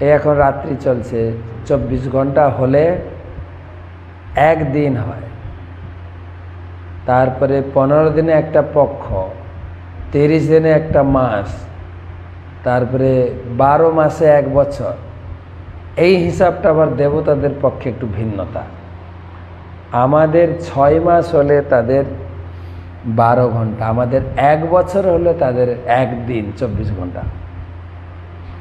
এই এখন রাত্রি চলছে। চব্বিশ ঘণ্টা হলে একদিন হয়। তারপরে পনেরো দিনে একটা পক্ষ, তিরিশ দিনে একটা মাস, তারপরে বারো মাসে এক বছর। এই হিসাবটা আবার দেবতাদের পক্ষে একটু ভিন্নতা। আমাদের ছয় মাস হলে তাদের বারো ঘণ্টা, আমাদের এক বছর হলে তাদের একদিন, চব্বিশ ঘণ্টা।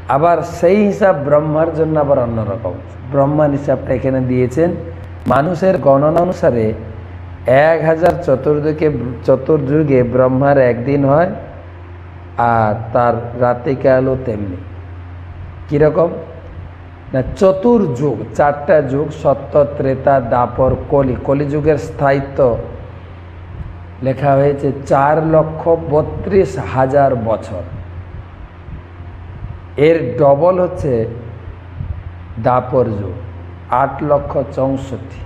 আবার সেই হিসাব ব্রহ্মার জন্য আবার অন্যরকম ব্রহ্মার হিসাবটা এখানে দিয়েছেন, মানুষের গণনা অনুসারে এক হাজার চতুর্দিকে চতুর্যুগে ব্রহ্মার একদিন হয়, আর তার রাত্রিকালও তেমনি। কীরকম? না, চতুর্যুগ, চারটা যুগ, সত্য, ত্রেতা, দাপর, কলি। কলিযুগের স্থায়িত্ব লেখা হয়েছে চার লক্ষ বত্রিশ হাজার বছর। এর ডবল হচ্ছে দাপর যুগ আট লক্ষ চৌষট্টি।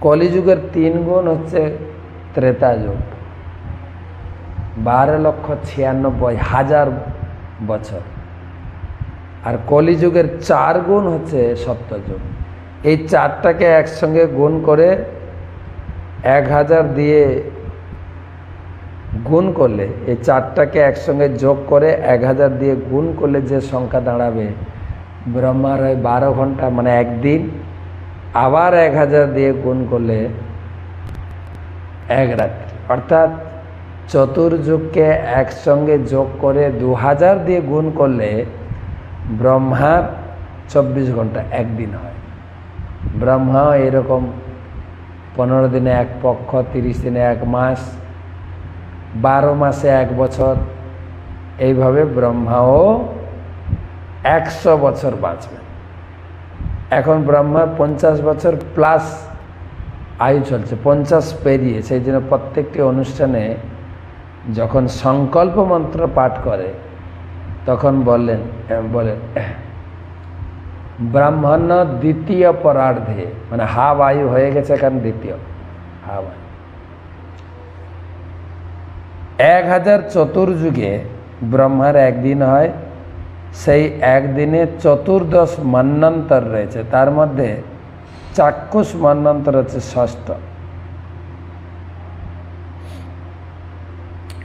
কলিযুগের তিন গুণ হচ্ছে ত্রেতা যুগ বারো লক্ষ ছিয়ানব্বই হাজার বছর। আর কলিযুগের চার গুণ হচ্ছে সত্যযুগ এই চারটাকে একসঙ্গে গুণ করে এক হাজার দিয়ে গুণ করলে, এই চারটাকে একসঙ্গে যোগ করে এক হাজার দিয়ে গুণ করলে যে সংখ্যা দাঁড়াবে, ব্রহ্মার হয় বারো ঘণ্টা মানে একদিন, আবার এক হাজার দিয়ে গুণ করলে এক রাত্রি। অর্থাৎ চতুর্যুগকে একসঙ্গে যোগ করে দু হাজার দিয়ে গুণ করলে ব্রহ্মার চব্বিশ ঘণ্টা একদিন হয়। ব্রহ্মা এরকম, পনেরো দিনে এক পক্ষ, তিরিশ দিনে এক মাস বারো মাসে এক বছর। এইভাবে ব্রহ্মাও একশো বছর বাঁচবে। এখন ব্রহ্মার পঞ্চাশ বছর প্লাস আয়ু চলছে, পঞ্চাশ পেরিয়ে, সেই জন্য প্রত্যেকটি অনুষ্ঠানে যখন সংকল্প মন্ত্র পাঠ করে, তখন বললেন বলেন ব্রাহ্মণ দ্বিতীয় পরার্ধে মানে হা আয়ু হয়ে গেছে এখন দ্বিতীয় হা বায়ু এক হাজার চতুর্যুগে ব্রহ্মার একদিন হয়, সেই একদিনে চতুর্দশ মন্বন্তর রয়েছে। তার মধ্যে চাক্ষুষ মন্বন্তর হচ্ছে ষষ্ঠ।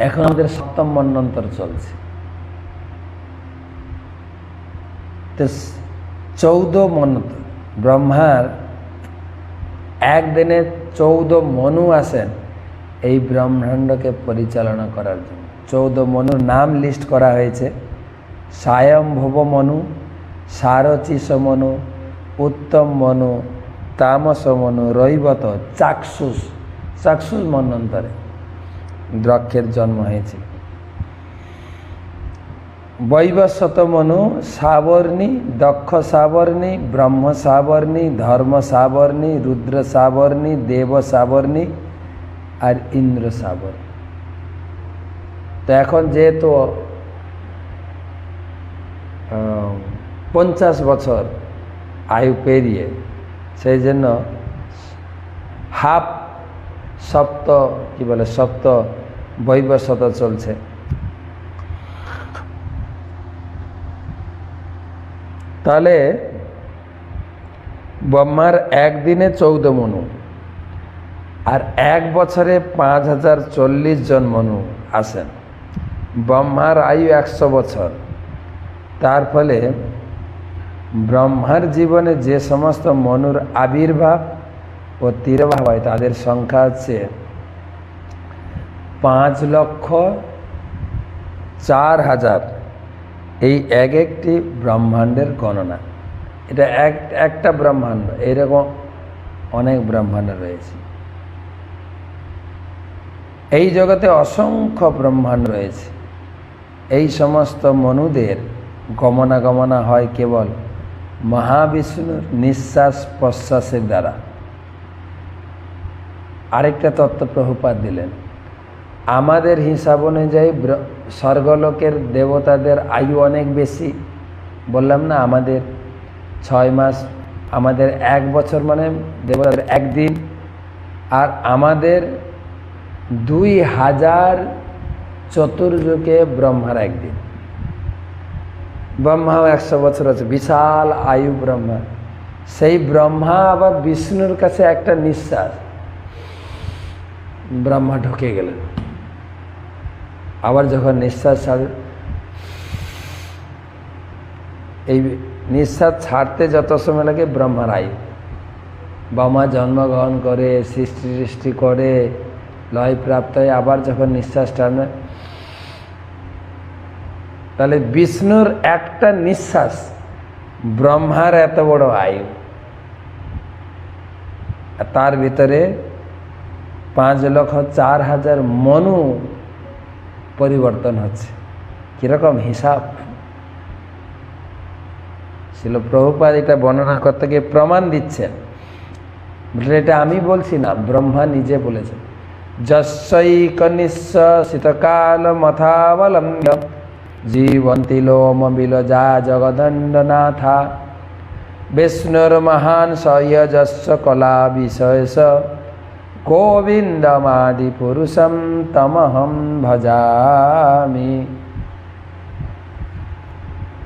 এখন আমাদের সপ্তম মন্বন্তর চলছে। তো চৌদ্দ মন্বন্তর ব্রহ্মার একদিনে চৌদ্দ মনু আসেন। এই ব্রহ্মাণ্ডকে পরিচালনা করার জন্য। চৌদ্দ মনুর নাম লিস্ট করা হয়েছে। সায়ম্ভব মনু সারচিস মনু, উত্তম মনু, তামস মনু, রৈবত, চাক্ষুষ। চাক্ষুষ মন্বন্তরে দ্রক্ষের জন্ম হয়েছিল বৈবস্বত মনু, সাবর্ণী, দক্ষ সাবর্ণী, ব্রহ্ম সাবর্ণী, ধর্ম সাবর্ণী, রুদ্র সাবর্ণী, দেব সাবর্ণী আর ইন্দ্র সাবর্ণী তো এখন যেহেতু পঞ্চাশ বছর আয়ু পেরিয়ে, সেই জন্য হাফ সপ্ত, কি বলে, সপ্ত বৈবশত চলছে। তাহলে ব্রহ্মার একদিনে চৌদ্দ মনু। আর এক বছরে পাঁচ হাজার চল্লিশ জন মনু আসেন ব্রহ্মার আয়ু একশো বছর। তার ফলে ব্রহ্মার জীবনে যে সমস্ত মনুর আবির্ভাব ও তিরভাব হয়, তাদের সংখ্যা হচ্ছে পাঁচ লক্ষ চার হাজার। এই এক একটি ব্রহ্মাণ্ডের গণনা। এটা এক, একটা ব্রহ্মাণ্ড। এরকম অনেক ব্রহ্মাণ্ড রয়েছে। এই জগতে অসংখ্য ব্রহ্মাণ্ড রয়েছে। এই সমস্ত মনুদের গমনাগমনা হয় কেবল মহাবিষ্ণুর নিঃশ্বাস প্রশ্বাসের দ্বারা। আরেকটা তত্ত্ব প্রভুপাত দিলেন, আমাদের হিসাব অনুযায়ী স্বর্গলোকের দেবতাদের আয়ু অনেক বেশি। বললাম, না, আমাদের ছয় মাস, আমাদের এক বছর মানে দেবতাদের একদিন, আর আমাদের দুই হাজার চতুর্যুগে ব্রহ্মার একদিন। ব্রহ্মাও একশো বছর আছে, বিশাল আয়ু ব্রহ্মা। সেই ব্রহ্মা আবার বিষ্ণুর কাছে একটা নিঃশ্বাস। ব্রহ্মা ঢুকে গেলেন। আবার যখন নিঃশ্বাস ছাড়ে এই নিঃশ্বাস ছাড়তে যত সময় লাগে ব্রহ্মার আয়ু। ব্রহ্মা জন্মগ্রহণ করে সৃষ্টি সৃষ্টি করে লয় প্রাপ্ত হয়ে আবার যখন নিঃশ্বাস টানে, তাহলে বিষ্ণুর একটা নিঃশ্বাস ব্রহ্মার এত বড় আয়ু। তার ভিতরে পাঁচ লক্ষ চার হাজার মনু পরিবর্তন হচ্ছে। কীরকম হিসাব? ছিল প্রভুপাদ এটা বর্ণনা করতে গিয়ে প্রমাণ দিচ্ছেন। এটা আমি বলছি না, ব্রহ্মা নিজে বলেছেন। যশৈক শীতকাল মথাবলম্ব্য জীবন্তি লোম বিলজা জগদণ্ডনাথা বিষ্ণুর মহান সয়জস্ব কলা বিষয়স গোবিন্দমাদি পুরুষম তমহম ভজামি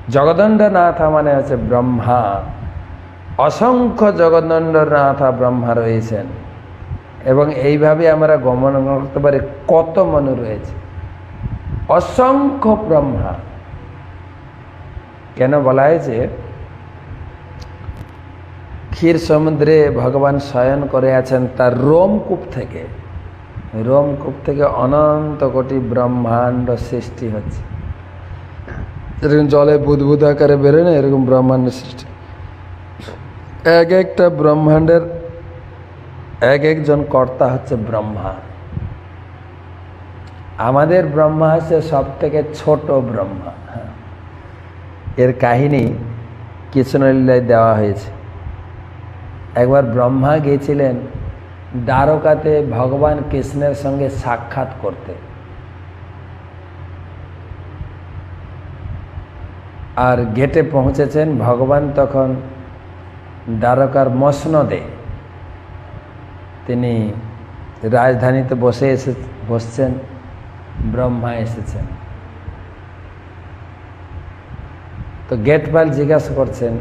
জগদণ্ডনাথা মানে হচ্ছে ব্রহ্মা অসংখ্য জগদণ্ডনাথা ব্রহ্মা রয়েছেন এবং এইভাবে আমরা গমন করতে পারি কত মনে রয়েছে। অসংখ্য ব্রহ্মা। কেন বলা হয়েছে? ক্ষীর সমুদ্রে ভগবান শয়ন করে আছেন তার রোমকূপ থেকে। রোমকূপ থেকে অনন্ত কোটি ব্রহ্মাণ্ড সৃষ্টি হচ্ছে। যেরকম জলে বুদবুদ আকারে বেরোয় না, এরকম ব্রহ্মাণ্ড সৃষ্টি। এক একটা ব্রহ্মাণ্ডের এক একজন কর্তা হচ্ছে ব্রহ্মা। আমাদের ব্রহ্মা হচ্ছে সব থেকে ছোট ব্রহ্মা। এর কাহিনী কৃষ্ণলীলায় দেওয়া হয়েছে। একবার ব্রহ্মা গিয়েছিলেন দ্বারকাতে ভগবান কৃষ্ণের সঙ্গে সাক্ষাৎ করতে। আর গেটে পৌঁছেছেন ভগবান তখন দ্বারকার মসনদে। তিনি রাজধানীতে বসে এসে বসছেন ব্রহ্মা এসেছেন। তো গেটপাল জিজ্ঞাসা করছেন,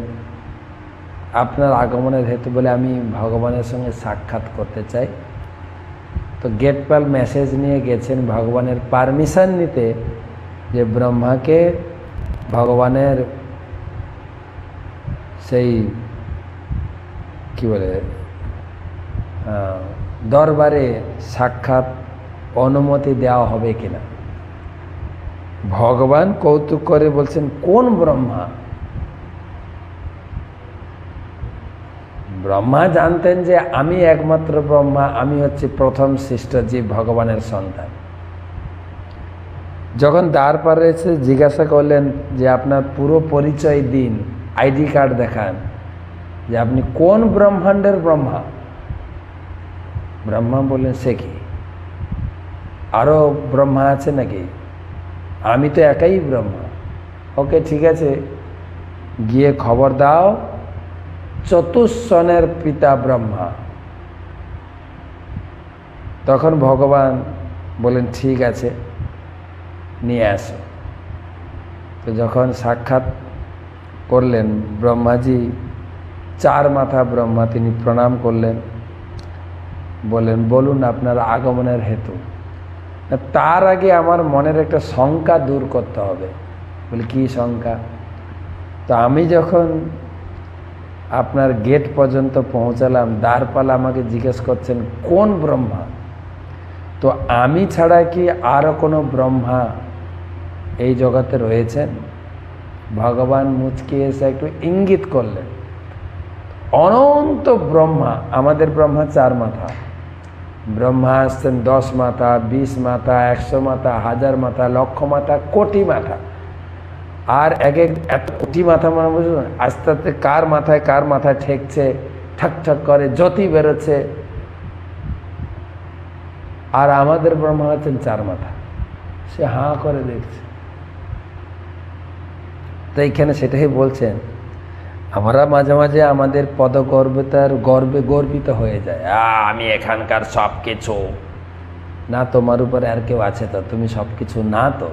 আপনার আগমনের হেতু বলে আমি ভগবানের সঙ্গে সাক্ষাৎ করতে চাই? তো গেটপাল মেসেজ নিয়ে গেছেন ভগবানের পারমিশন নিতে যে ব্রহ্মাকে ভগবানের সেই কি বলে দরবারে সাক্ষাৎ অনুমতি দেওয়া হবে কিনা? ভগবান কৌতুক করে বলছেন, কোন ব্রহ্মা? ব্রহ্মা জানতেন যে আমি একমাত্র ব্রহ্মা, আমি হচ্ছে প্রথম সৃষ্ট জীব ভগবানের সন্তান। যখন দ্বার পারে এসে জিজ্ঞাসা করলেন যে, আপনার পুরো পরিচয় দিন, আইডি কার্ড দেখান যে আপনি কোন ব্রহ্মাণ্ডের ব্রহ্মা? ব্রহ্মা বললেন, সে কি? আরও ব্রহ্মা আছে নাকি? আমি তো একাই ব্রহ্মা। ওকে, ঠিক আছে। গিয়ে খবর দাও চতুষ্সনের পিতা ব্রহ্মা। তখন ভগবান বলেন ঠিক আছে, নিয়ে আসো। তো যখন সাক্ষাৎ করলেন, ব্রহ্মাজি চার মাথা ব্রহ্মা তিনি প্রণাম করলেন। বললেন বলুন আপনার আগমনের হেতু। তার আগে আমার মনের একটা শঙ্কা দূর করতে হবে। বলি, কী শঙ্কা? তো আমি যখন আপনার গেট পর্যন্ত পৌঁছালাম, দ্বারপালা আমাকে জিজ্ঞেস করছেন, কোন ব্রহ্মা? তো আমি ছাড়া কি আরও কোনো ব্রহ্মা এই জগতে রয়েছেন? ভগবান মুচকে এসে একটু ইঙ্গিত করলেন, অনন্ত ব্রহ্মা, আমাদের ব্রহ্মা চার মাথা। ব্রহ্মা আসছেন দশ মাথা, বিশ মাথা, একশো মাথা, হাজার মাথা, লক্ষ মাথা, কোটি মাথা। আর এক এক এত কোটি মাথা মানে বুঝলেন আস্তে আস্তে কার মাথায় কার মাথায় ঠেকছে, ঠক ঠক করে, জ্যোতি বেরোচ্ছে। আর আমাদের ব্রহ্মা হচ্ছেন চার মাথা। সে হাঁ করে দেখছে। তো এইখানে সেটাই বলছেন আমরা মাঝে মাঝে আমাদের পদগর্বতার গর্বে গর্বিত হয়ে যায় আমি এখানকার সব কিছু না, তোমার উপরে আর কেউ আছে তো? তুমি সব কিছু না তো?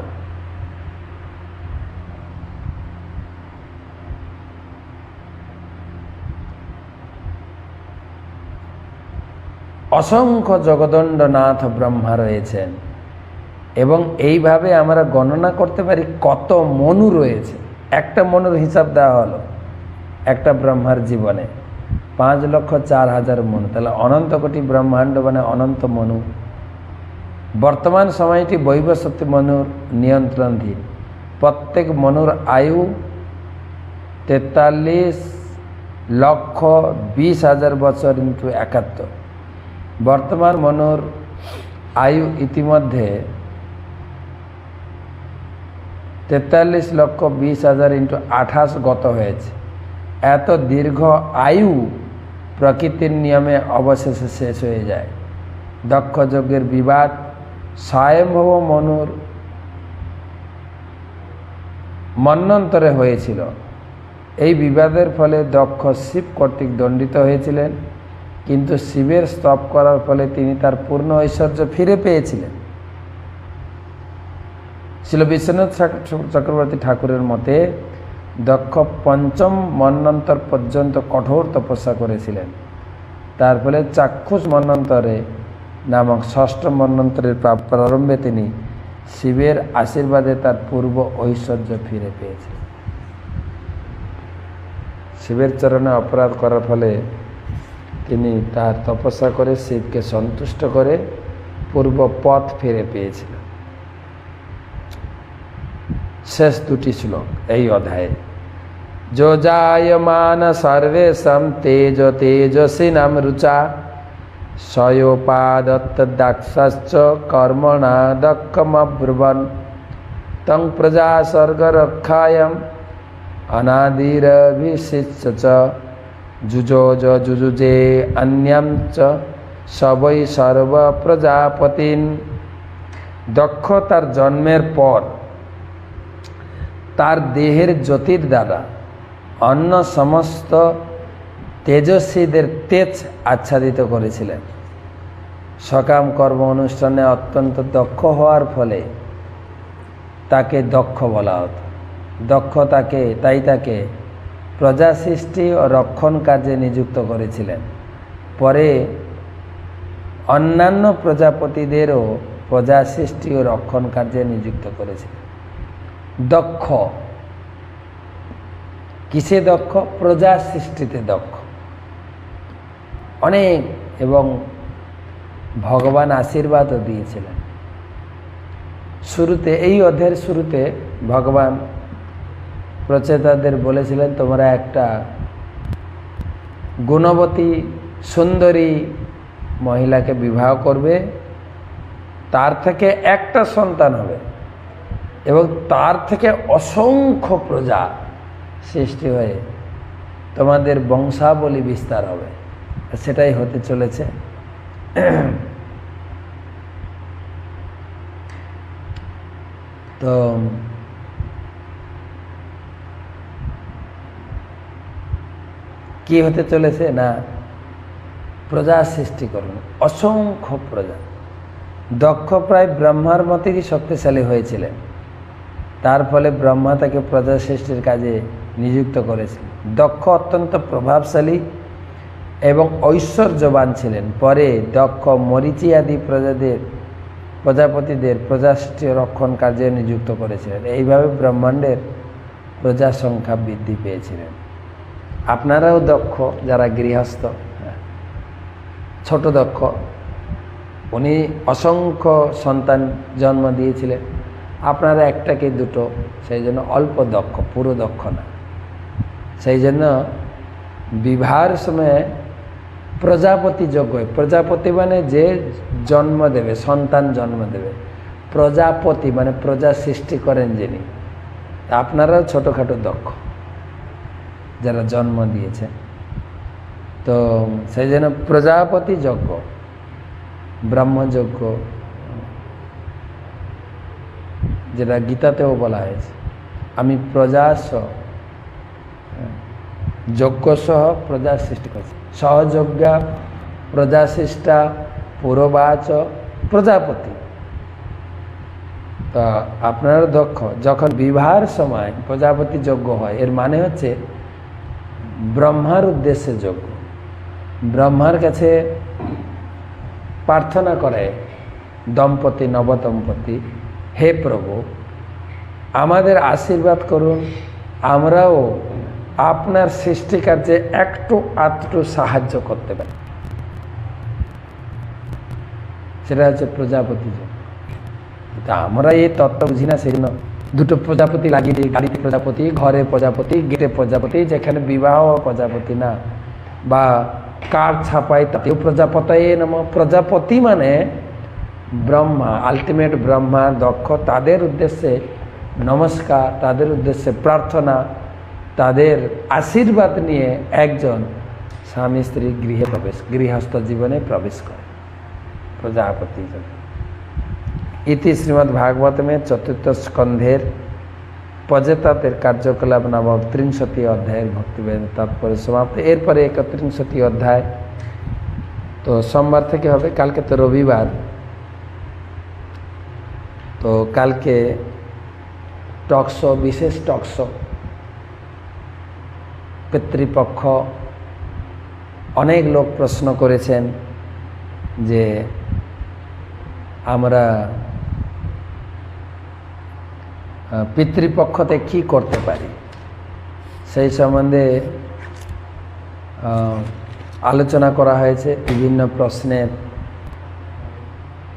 অসংখ্য জগদণ্ডনাথ ব্রহ্মা রয়েছেন এবং এইভাবে আমরা গণনা করতে পারি কত মনু রয়েছে। একটা মনুর হিসাব দেওয়া হলো। একটা ব্রহ্মার জীবনে। পাঁচ লক্ষ চার হাজার মনু। তাহলে অনন্ত কোটি ব্রহ্মাণ্ড মানে অনন্ত মনু। বর্তমান সময়টি বৈবসত্য মনুর নিয়ন্ত্রণাধীন। প্রত্যেক মনুর আয়ু তেতাল্লিশ লক্ষ বিশ হাজার বছর ইন্টু একাত্তর। বর্তমান মনুর আয়ু ইতিমধ্যে তেতাল্লিশ লক্ষ বিশ হাজার ইন্টু আঠাশ গত হয়েছে। এত দীর্ঘ আয়ু প্রকৃতির নিয়মে অবশেষে শেষ হয়ে যায়। দক্ষ যজ্ঞের বিবাদ, স্বয়ম্ভব মনুর মন্বন্তরে হয়েছিল। এই বিবাদের ফলে দক্ষ শিব কর্তৃক দণ্ডিত হয়েছিলেন, কিন্তু শিবের স্তব করার ফলে তিনি তার পূর্ণ ঐশ্বর্য ফিরে পেয়েছিলেন। ছিল বিশ্বনাথ চক্রবর্তী ঠাকুরের মতে দক্ষ পঞ্চম মন্বন্তর পর্যন্ত কঠোর তপস্যা করেছিলেন। তার ফলে চাক্ষুষ মন্বন্তরে নামক ষষ্ঠ মন্বন্তরের প্রারম্ভে তিনি শিবের আশীর্বাদে তার পূর্ব ঐশ্বর্য ফিরে পেয়েছিলেন শিবের চরণে অপরাধ করার ফলে তিনি তার তপস্যা করে শিবকে সন্তুষ্ট করে পূর্ব পথ ফিরে পেয়েছিলেন। শেষ দুটি শ্লোক এই অধ্যায়ে। যোজায়মান সর্বেশম তেজ তেজসিনাম রুচা স্বয়োপাদত্তাক্ষশ্চ কর্মণা দক্ষমব্রুবন তং প্রজা স্বর্গরক্ষায়ম অনাদিরভিষিচ্য চ যুজোজ যুজুজে অন্যম চ সবই সর্ব প্রজাপতিন দক্ষ তার জন্মের পর তার দেহের জ্যোতির দ্বারা অন্য সমস্ত তেজস্বীদের তেজ আচ্ছাদিত করেছিলেন। সকাম কর্ম অনুষ্ঠানে অত্যন্ত দক্ষ হওয়ার ফলে তাকে দক্ষ বলা হতো। দক্ষ তাকে, তাই তাকে প্রজা সৃষ্টি ও রক্ষণ কাজে নিযুক্ত করেছিলেন। পরে অন্যান্য প্রজাপতিদেরও প্রজা সৃষ্টি ও রক্ষণ কার্যে নিযুক্ত করেছিলেন। দক্ষ কিসে দক্ষ? প্রজা সৃষ্টিতে দক্ষ। অনেক, এবং ভগবান আশীর্বাদও দিয়েছিলেন। শুরুতে, এই অধ্যায়ের শুরুতে ভগবান প্রচেতাদের বলেছিলেন, তোমরা একটা গুণবতী, সুন্দরী মহিলাকে বিবাহ করবে। তার থেকে একটা সন্তান হবে, এবং তার থেকে অসংখ্য প্রজা সৃষ্টি হয়ে তোমাদের বংশাবলী বিস্তার হবে। সেটাই হতে চলেছে। তো কি হতে চলেছে না প্রজা সৃষ্টি করুন অসংখ্য প্রজা। দক্ষ প্রায় ব্রহ্মার মতেই শক্তিশালী হয়েছিলেন। তার ফলে ব্রহ্মা তাকে প্রজা সৃষ্টির কাজে নিযুক্ত করেছিলেন দক্ষ, অত্যন্ত প্রভাবশালী এবং ঐশ্বর্যবান ছিলেন। পরে দক্ষ মরিচি আদি প্রজাদের প্রজাপতিদের প্রজা সৃষ্টি রক্ষণ কার্যে নিযুক্ত করেছিলেন। এইভাবে ব্রহ্মাণ্ডের প্রজা সংখ্যা বৃদ্ধি পেয়েছিলেন। আপনারাও দক্ষ, যারা গৃহস্থ। ছোট দক্ষ। উনি অসংখ্য সন্তান জন্ম দিয়েছিলেন। আপনারা একটাকে দুটো, সেই জন্য অল্প দক্ষ, পুরো দক্ষ না। সেই জন্য বিবাহের সময় প্রজাপতি যোগ্য প্রজাপতি মানে যে জন্ম দেবে, সন্তান জন্ম দেবে। প্রজাপতি মানে প্রজা সৃষ্টি করেন যিনি। আপনারাও ছোটোখাটো দক্ষ, যারা জন্ম দিয়েছে। তো সেই জন্য প্রজাপতি যজ্ঞ ব্রহ্মযজ্ঞ যেটা গীতাতেও বলা হয়েছে, আমি প্রজা যজ্ঞ সহ প্রজা সৃষ্টি করছি। সহযজ্ঞা, প্রজা সৃষ্টা, পুরবাচ, প্রজাপতি। তা আপনারা দক্ষ, যখন বিবাহের সময় প্রজাপতি যজ্ঞ হয়, এর মানে হচ্ছে ব্রহ্মার উদ্দেশ্যে যজ্ঞ। ব্রহ্মার কাছে প্রার্থনা করে, দম্পতি, নবদম্পতি, হে প্রভু, আমাদের আশীর্বাদ করুন, আমরাও আপনার সৃষ্টিকার্যে একটু আধটু সাহায্য করতে পারে সেটা হচ্ছে প্রজাপতি যোগ। তা আমরা এই তত্ত্ব বুঝি না সেজন্য দুটো প্রজাপতি লাগিয়ে দিই, গাড়িতে প্রজাপতি, ঘরে প্রজাপতি, গেটে প্রজাপতি, যেখানে বিবাহ প্রজাপতি না, বা কার ছাপাই তাতেও প্রজাপতায় নম প্রজাপতি মানে ব্রহ্মা আলটিমেট ব্রহ্মা দক্ষ, তাদের উদ্দেশ্যে নমস্কার, তাদের উদ্দেশ্যে প্রার্থনা তাদের আশীর্বাদ নিয়ে একজন স্বামী স্ত্রী গৃহে প্রবেশ, গৃহস্থ জীবনে প্রবেশ করে। প্রজাপতি। ইতি শ্রীমদ্ ভাগবতমে চতুর্থ স্কন্ধের পজেতাতের কার্যকলাপ নামক ত্রিংশতি অধ্যায়ের ভক্তিবেদ তাৎপর্য সমাপ্ত। এরপরে একত্রিংশতি অধ্যায়। তো সোমবার থেকে হবে, কালকে তো রবিবার। তো কালকে টকশো বিশেষ টকশো পিতৃপক্ষ অনেক লোক প্রশ্ন করেছেন যে আমরা পিতৃপক্ষতে কি করতে পারি? সেই সম্বন্ধে আলোচনা করা হয়েছে, বিভিন্ন প্রশ্নের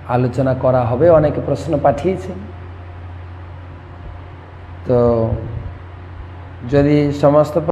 আলোচনা করা হবে, অনেকে প্রশ্ন পাঠিয়েছেন। তো যদি সমস্ত